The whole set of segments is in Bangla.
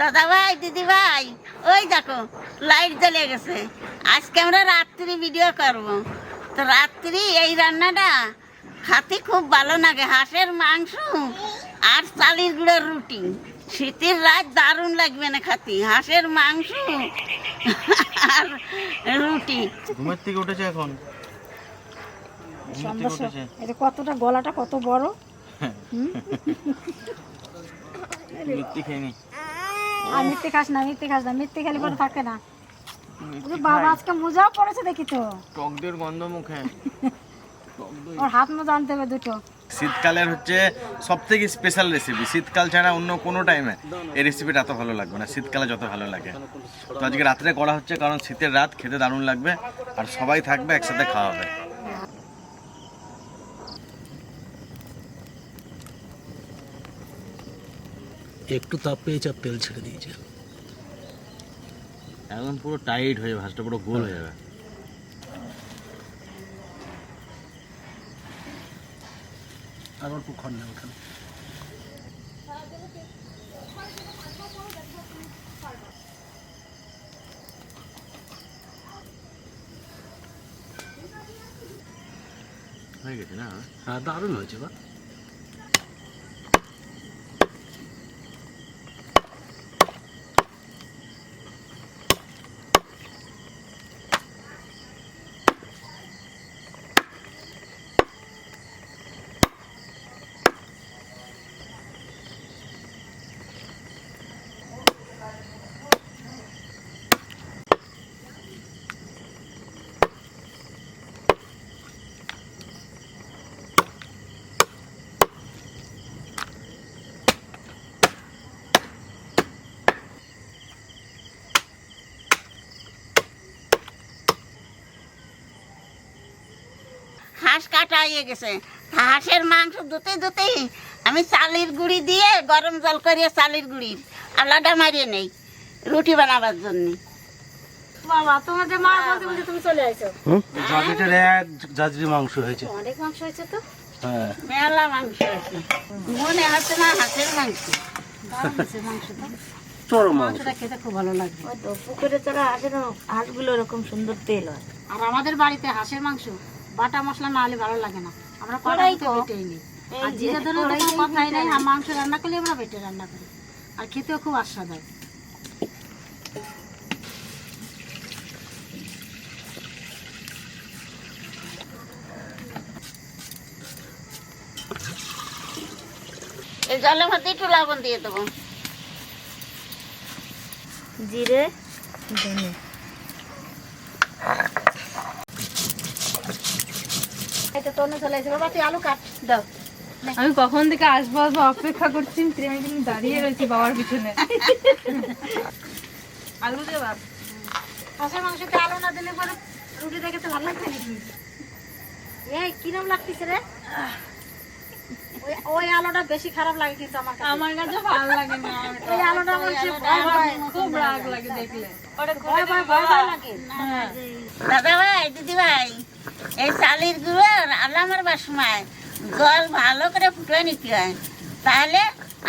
দাদা ভাই দিদি ভাই ওই দেখো লাইট জ্বলে গেছে। আজকে আমরা রাত্রি ভিডিও করব। তো রাত্রি এই রান্নাটা খাতে খুব ভালো লাগে। হাঁসের মাংস আর চালির গুঁড়োর রুটি। শীতের রাত দারুণ লাগবে না খাতি। হাঁসের মাংস আর রুটি। ঘুমের থেকে উঠেছে এখন। এটা কতটা গলাটা কত বড়। মিথ্যি খেয়ে আর মিথ্যে খাস না মিথ্যে খাস না মিথ্যে খেলে পরে থাকে না। বাবা আজকে মোজাও পড়েছে দেখি তো। টক দইয়ের গন্ধ মুখে। ওর হাত মোজা আনতে হবে দুটো। শীতকালের হচ্ছে সব থেকে স্পেশাল রেসিপি শীতকাল ছাড়া অন্য কোনো টাইমে এই রেসিপিটা এত ভালো লাগবে না। শীতকালে যত ভালো লাগে। তো আজকে রাত্রে করা হচ্ছে কারণ শীতের রাত খেতে দারুণ লাগবে। আর সবাই থাকবে একসাথে খাওয়া হবে। একটু তাপ পেয়েছে আর তেল ছেড়ে দিয়েছে। এখন পুরো টাইট হয়ে ভাজটা পুরো গোল হয়ে যাবে। আর অল্প ক্ষণ নেই ওখানে। হয়ে গেছে না? হ্যাঁ দারুণ হয়েছে বা হাঁস কাটা হয়ে গেছে। হাঁসের মাংস ধুতে ধুতেই আমি চালের গুঁড়ি দিয়ে গরম জল করিয়ে চালের গুঁড়ি আলাদা মারিয়ে নেই রুটি বানাবার জন্য। বাবা তোমাদের মা বলতে বলতে তুমি চলে আসো জাজিটার এক জাজরি মাংস হয়েছে। অনেক মাংস হয়েছে তো। হ্যাঁ। মেলা মাংস আছে মনে হচ্ছে না হাঁসের মাংস। দারুণ হয়েছে মাংসটা চরম মাংসটা খেতে খুব ভালো লাগবে। পুকুরে তোরা হাঁসের হাঁসগুলো এরকম সুন্দর তেল হয়। আর আমাদের বাড়িতে হাঁসের মাংস বাটা মশলা না হলে ভালো লাগে না। আমরা কড়াই কড়াইতে তো। বেটেই নিই। আর জিরা ধরে কোনো কথাই নেই আর মাংস রান্না করলে আমরা বেটে রান্না করি। আর খেতেও খুব আস্বাদ হয় এই জলের মধ্যে একটু লবণ দিয়ে দেবো। জিরে ধনে। এটা তো অন্য চলে এসে বাবা তুই আলু কাট। দাও। আমি কখন থেকে আসব আসব অপেক্ষা করছি আমি কিন্তু দাঁড়িয়ে রয়েছি বাবার পিছনে। আলু দে বাপ হাঁসের মাংসতে আলু না দিলে পরে রুটি দেখে তো ভালো নাকি? এই কিরম লাগতেছে রে? ওই- ওই আলোটা বেশি খারাপ লাগে কিন্তু আমার কাছে। আমার কাছে ভালো লাগে না। ওই আলোটা খুব রাগ লাগে দেখলে। ভয় ভয় ভয় ভয় লাগে দাদা ভাই দিদি ভাই। এই চালের গুঁড়ো আলা মারবার সময় জল ভালো করে ফুটিয়ে নিতে হয় তাহলে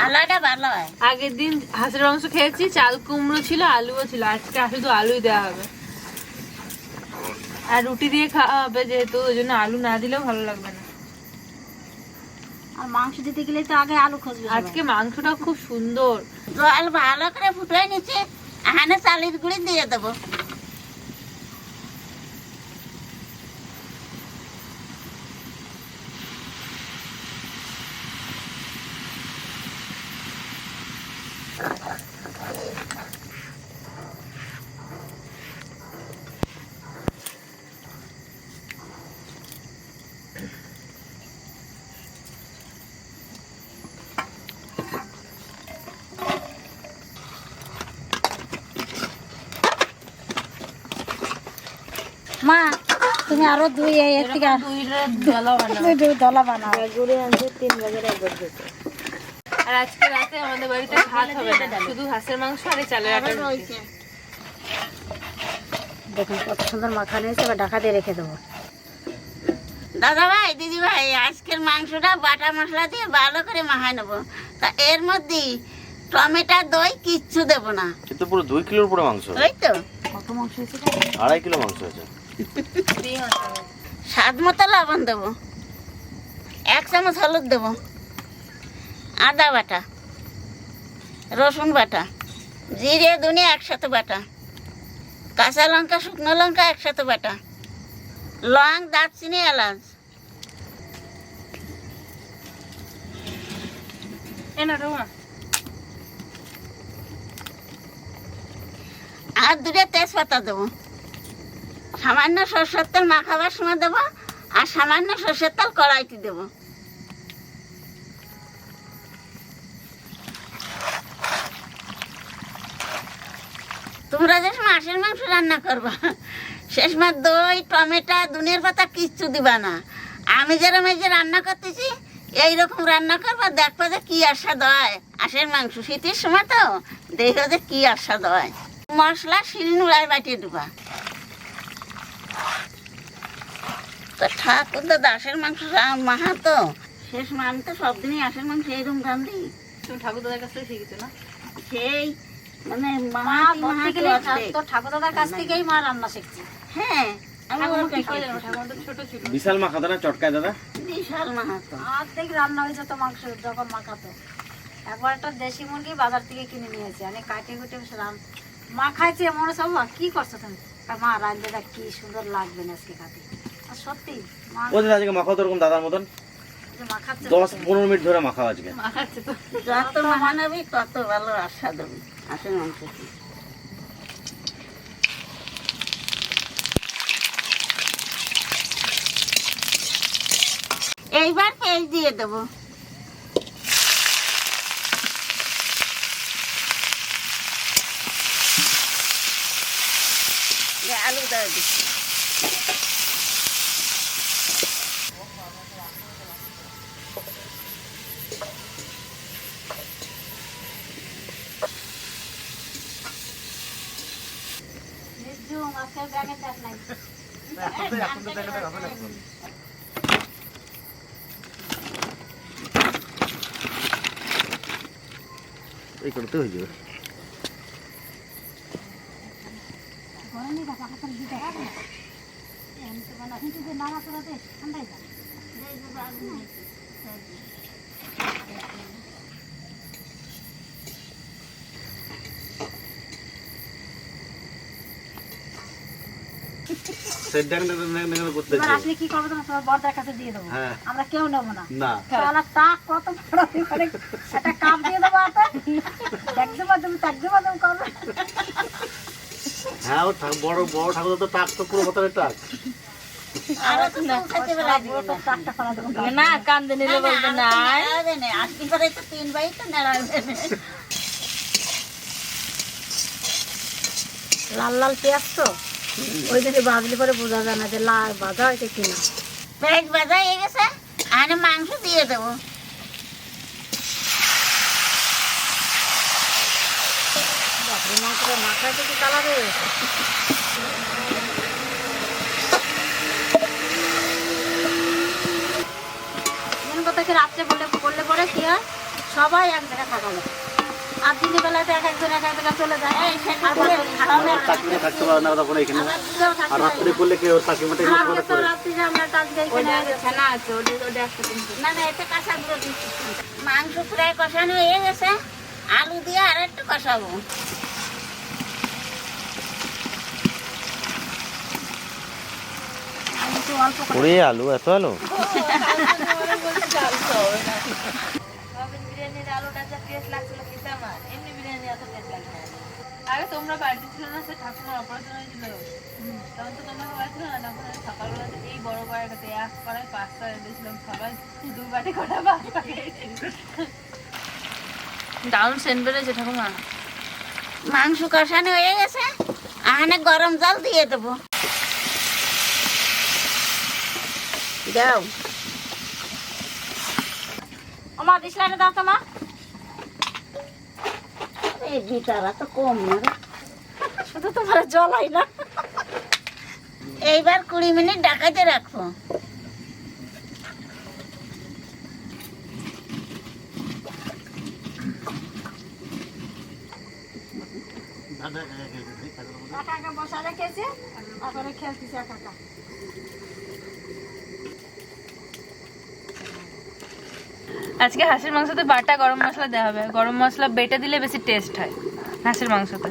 আলাটা ভালো হয়। আগের দিন হাঁসের মাংস খেয়েছি চাল কুমড়ো ছিল আলুও ছিল আজকে শুধু আলুই দেওয়া হবে। আর রুটি দিয়ে খাওয়া হবে যেহেতু ওই জন্য আলু না দিলেও ভালো লাগবে না। আর মাংস দিতে গেলে তো আগে আলু খুঁজবে আজকে মাংসটা খুব সুন্দর। জল ভালো করে ফুটিয়ে নিচ্ছে এখানে চালের গুঁড়ি দিয়ে দেবো মা তুমি আরও দুই এর থেকে দুই দুই দলা বানাও। আর আজকে রাতে আমাদের বাড়িতে ভাত হবে না শুধু হাঁসের মাংস আর চালের আটা দেখুন কত সুন্দর মাখানো হয়েছে এবার ঢাকা দিয়ে রেখে দেবো। দাদা ভাই দিদি ভাই আজকের মাংসটা বাটা মশলা দিয়ে ভালো করে মাখাই নেব। তা এর মধ্যে টমেটো দই কিচ্ছু দেব না। কিন্তু পুরো দুই কিলোর উপরে মাংস। ওই তো। কত মাংস হয়েছে? আড়াই কিলো মাংস আছে। স্বাদ মতো লবণ দেবো। এক চামচ হলুদ দেবো। আদা বাটা রসুন বাটা জিরে ধনে একসাথে বাটা কাঁচা লঙ্কা শুকনো লঙ্কা একসাথে বাটা লং দারচিনি এলাচ। আর দুটো তেজপাতা দেবো। সামান্য সরষের তেল মাখাবার সময় দেবো, আর সামান্য সরষের তেল কড়াইতে দেবো। তোমরা যে মাছের মাংস রান্না করবা, সে সময় দই, টমেটো দুনিয়ার পাতা কিচ্ছু দিবা না। আমি যেরকম এই যে রান্না করতেছি, এইরকম রান্না করবা, দেখবা যে কি আস্বাদ হয়। আশের মাংস শীতের সময় তো দেখো যে কি আস্বাদ হয়। মশলা শিলনোড়ায় বাটিয়ে দেবা। তো ঠাকুর তো দাসের মাংস মাহা তো। শেষ মান তো সব দিনই আশের মাংস এইরকম রান্ধি তুমি ঠাকুর দাদার কাছ থেকে শিখেছো না? সেই মানে মা বলতে গেলে। তোর ঠাকুর দাদার কাছ থেকেই মা রান্না শিখছে। হ্যাঁ তো বিশাল মাখা দাদা চটকায় দাদা। বিশাল মাহাতো। অর্ধেক রান্না হয়ে যেত মাংস যখন মাখাতো। একবার একটা দেশি মুরগি বাজার থেকে কিনে নিয়েছি আমি কাটে কুটে মা খাইছে মনে সব কি করছ তুমি? মা রান্ধে দেখ কি সুন্দর লাগবে না আজকে খাতে সত্যি? আজকে মাখাও তো ওরকম দাদার মতন। দশ পনেরো মিনিট ধরে মাখাও আজকে। যত তত ভালো আশা দেবে আসেন মাংস এইবার পেঁয়াজ দিয়ে দেবো। আলু দেওয়া দিচ্ছি নির্জুম আজকে ব্যাঙের ডাক নাই এই করতে হয়ে যাবে। গরমই দেখা হাতের দিতে পারে না এমনি তো বানা কিন্তু যে নানা করাতে ঠান্ডাই যায় করতে এবার আসলে কি করব তোমার তোমার বরদার কাছে দিয়ে দেবো। আমরা কেউ নেব না। না। শালা টাক কত বড় এখানে একটা কাপ দিয়ে দেবো হাতে। দেখতে পাচ্ছি দেখতে পাচ্ছি করবে। হ্যাঁ ও বড় বড় ঠাকুর তো টাক তো পুরো মাথায় টাক আরও তো পৌঁছাতে বেলা দিবে না। টাকটা ফেলা দেবো না কান্দে নিলে বলবে না আজকে করে তো তিন বাই তো নাড়াবে লাল লাল পেঁয়াজ তো? ওই দিকে বাজলে পরে বোঝা যায় না যে লাল বাজা হয়েছে কিনা। পেঁয়াজ হয়ে গেছে আর মাংস দিয়ে দেবো। থেকে কালার কথা রাত্রে বললে করলে পরে কি হয়? সবাই এক জায়গায় থাকা যায়। আর দিনের বেলাতে এক একজন এক এক জায়গায় চলে যায়। এই সেটা আর করে বাকি খাওয়াবে না। চাকরি থাকতে পারে না তখন এখানে। আবার দুটোও থাকতে আর রাত্রে করলে কি ওর মাঠে আর আমরা তো রাত্রিরে আমরা কাজ যাই ওই কিনে? যে ছানা আছে ওটা ওটা একটা তিনটে না না এটা কাঁচা গুঁড়ো দিচ্ছি। মাংস প্রায় কষানো হয়ে গেছে। আলু দিয়ে আর একটু কষাবো। ওরে আলু এত আলু? যা টেস্ট লাগছিল খেতে আমার এমনি বিরিয়ানি এত টেস্ট লাগে না। আগে তোমরা বাড়িতে ছিল না সে ঠাকুমার অপারেশন হয়েছিল তখন তো তোমরা ছিল না তখন আমি সকালবেলা এই বড় কড়াইটাতে এক কড়াই পাঁচটা রেঁধেছিলাম সবাই দু বাটি কটা পাঁচটা দারুণ সেন্ট বেড়েছে ঠাকুমা। মাংস কষানো হয়ে গেছে আহানে গরম জল দিয়ে দেবো। দাও আমার ডিসলাইনে দাও তো মা। এই বিটারা তো কম শুধু তোমার জল না এইবার কুড়ি মিনিট ডাকাতে রাখো বসা রেখেছে তারপরে খেলতেছে কাকা আজকে হাঁসের মাংসতে বাটা গরম মশলা দেওয়া হবে। গরম মশলা বেটে দিলে বেশি টেস্ট হয় হাঁসের মাংসতে।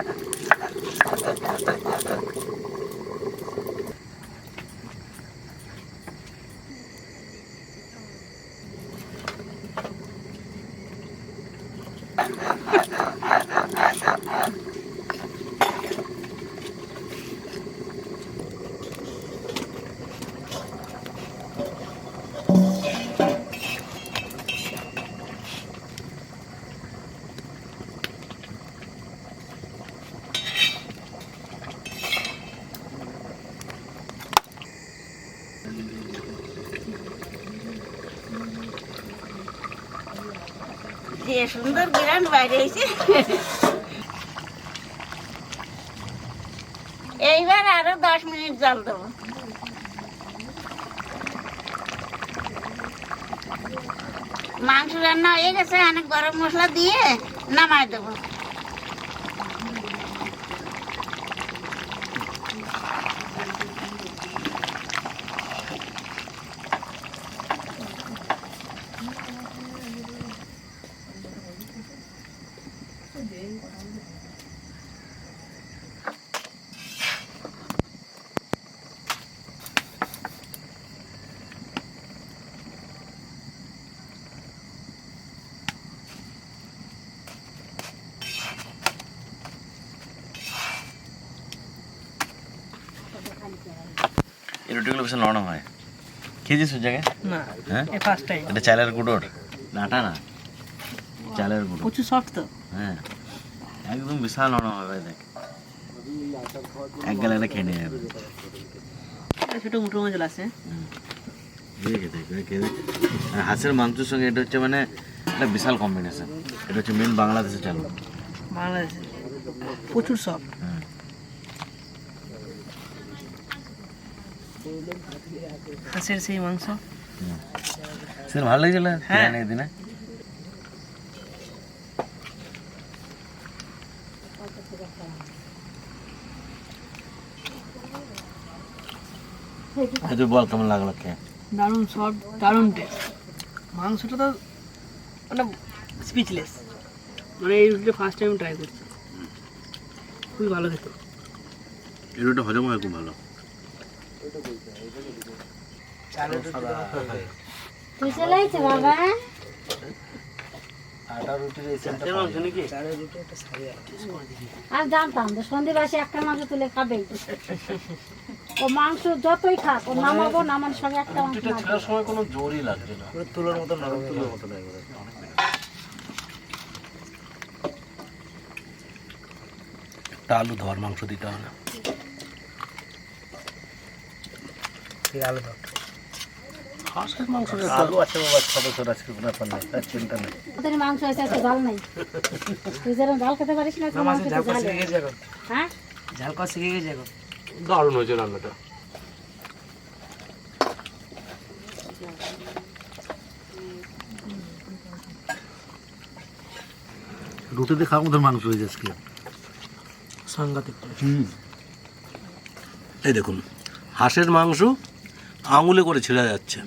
সুন্দর বিরান বাইরে এসে। এইবার আরও দশ মিনিট জল দেবো। মাংস রান্না হয়ে গেছে, অনেক গরম মশলা দিয়ে নামাই দেবো। এই রুটিগুলো বেশ নরম হয় খেয়েছিস ওর জায়গায়? না হ্যাঁ? ফার্স্ট টাইম এটা চালের গুঁড়োর না না। চালের গুঁড়ো। প্রচুর সফট তো। হ্যাঁ। একদম বিশাল নরম হবে দেখ। এক গেলে এটা খেয়ে নিয়ে যাবে। ছোট মুঠো মাছ আছে। দেখে হাঁসের মাংসের সঙ্গে এটা হচ্ছে মানে একটা বিশাল কম্বিনেশন এটা হচ্ছে মেন বাংলাদেশের চাল। বাংলাদেশে। প্রচুর সফট হাঁসের সেই মাংস সেটা ভালো লেগেছিল হ্যাঁ। দিনে বল কেমন লাগল খেয়ে দারুণ সফট দারুণ টেস্ট মাংসটা তো মানে স্পিচলেস মানে এই রুটিটা ফার্স্ট টাইম ট্রাই করছি খুবই ভালো খেতে এই রুটি হজম হয় খুব ভালো মাংস ও মাংস যতই খাক ও নামাবো নামানোর সঙ্গে একটা মাংস জোরই না তুলোর মতো ধর মাংস দিতে হবে আলু দাও হাঁসের মাংস আলু আছে বাবা ছ বছর আজকে কোনো ব্যাপার নেই তার চিন্তা নেই। তোদের মাংস আছে এত ঝাল নাই। তুই যেরকম ঝাল খেতে পারিস না তোর মাংস তো ঝাল হ্যাঁ? ঝাল দারুণ হয়েছে রান্নাটা। মাংস হয়েছে আজকে। সাংঘাতিক এই দেখুন হাঁসের মাংস আঙুলে করে ছেড়া যাচ্ছে।